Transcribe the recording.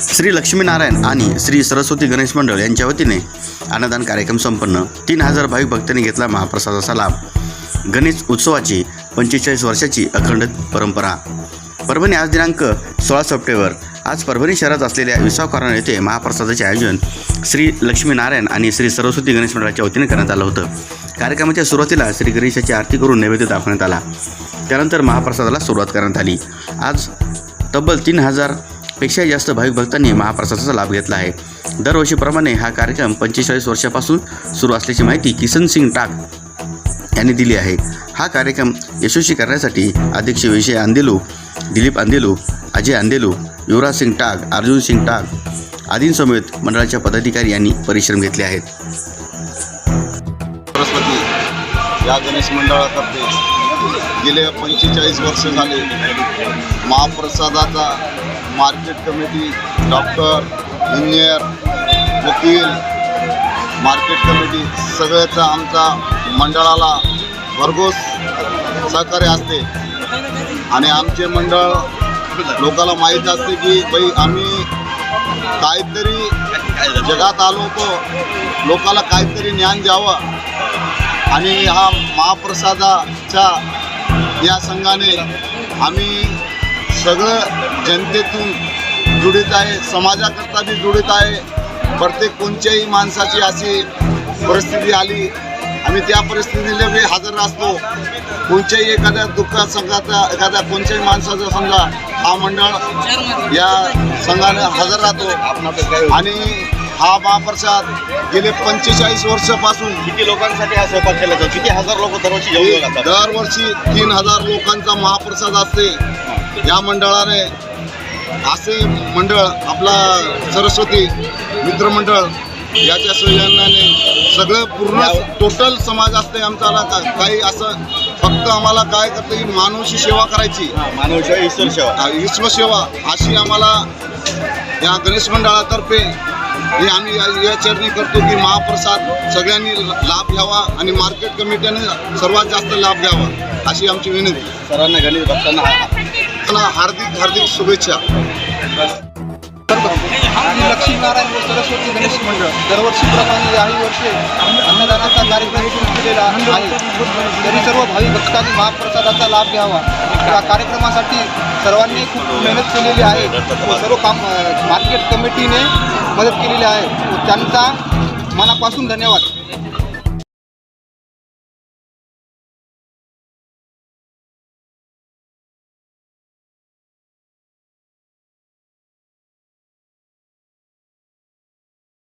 श्री लक्ष्मीनारायण आणि श्री सरस्वती गणेश मंडळ यांच्या वतीने अन्नदान कार्यक्रम संपन्न. तीन हजार भाविक भक्तांनी घेतला महाप्रसादाचा लाभ. गणेश उत्सवाची पंचेचाळीस वर्षाची अखंड परंपरा. परभणी आज दिनांक सोळा सप्टेंबर. आज परभणी शहरात असलेल्या विसावकारण येथे महाप्रसादाचे आयोजन श्री लक्ष्मीनारायण आणि श्री सरस्वती गणेश मंडळाच्या वतीने करण्यात आलं होतं. कार्यक्रमाच्या सुरुवातीला श्री गणेशाची आरती करून नैवेद्य दाखवण्यात आला. त्यानंतर महाप्रसादाला सुरुवात करण्यात आली. आज तब्बल तीन हजार पेक्षा जास्त भाविक भक्तांनी महाप्रसादाचा लाभ घेतला आहे. दरवर्षीप्रमाणे हा कार्यक्रम पंचेचाळीस वर्षापासून सुरू असल्याची माहिती किसन सिंग टाक यांनी दिली आहे. हा कार्यक्रम यशस्वी करण्यासाठी अध्यक्ष विजय अंदेलू दिलीप अंदेलू अजय अंदेलू युवराज सिंग टाक अर्जुन सिंग टाग आदींसमेत मंडळाच्या पदाधिकारी यांनी परिश्रम घेतले आहेत. सरस्वती या गणेश मंडळातर्फे गेले पंचेचाळीस वर्ष झाले. महाप्रसादाचा मार्केट कमिटी डॉक्टर इंजिनियर वकील मार्केट कमिटी सगळ्याचा आमचा मंडळाला भरघोस सहकार्य असते. आणि आमचे मंडळ लोकाला माहीत असते की बाई आम्ही काहीतरी जगात आलो होतो. लोकाला काहीतरी ज्ञान द्यावं. आणि हा महाप्रसादाच्या या संघाने आम्ही सगळं जनतेतून जुडित आहे समाजाकरता बी जुडित आहे. प्रत्येक कोणत्याही माणसाची अशी परिस्थिती आली आम्ही त्या परिस्थितीला बी हजर असतो. कोणत्याही एखाद्या दुःखात संघाचा एखाद्या कोणत्याही माणसाचा समजा हा मंडळ या संघाने हजर राहतो. आणि हा महाप्रसाद गेले पंचेचाळीस वर्षापासून किती लोकांसाठी हा स्वयंपाक केला जातो? किती हजार लोक दरवर्षी दरवर्षी तीन हजार लोकांचा महाप्रसाद असते. या मंडळाने असे मंडळ आपला सरस्वती मित्रमंडळ याच्या संयोजनाने सगळं पूर्ण टोटल समाज असते आमचा काही असं फक्त आम्हाला काय करतं की मानवाची सेवा करायची. मानवसेवा ईश्वर सेवा. विश्वसेवा अशी आम्हाला या गणेश मंडळातर्फे हे आम्ही या- या चरणी करतो की महाप्रसाद सगळ्यांनी लाभ घ्यावा आणि मार्केट कमिटीने सर्वात जास्त लाभ घ्यावा अशी आमची विनंती. सर्वांना गणेश भक्तांना आपला हार्दिक हार्दिक शुभेच्छा. आणि लक्ष्मीनारायण व सरस्वती गणेश मंडळ. दरवर्षीप्रमाणे याही वर्षी अन्नदानाचा कार्यक्रम सुरू केलेला आहे. तरी सर्व भाविक भक्तांनी महाप्रसादाचा लाभ घ्यावा. या कार्यक्रमासाठी सर्वांनी खूप मेहनत केलेली आहे. व सर्व काम मार्केट कमिटीने मदत केलेली आहे. व त्यांचा मनापासून धन्यवाद.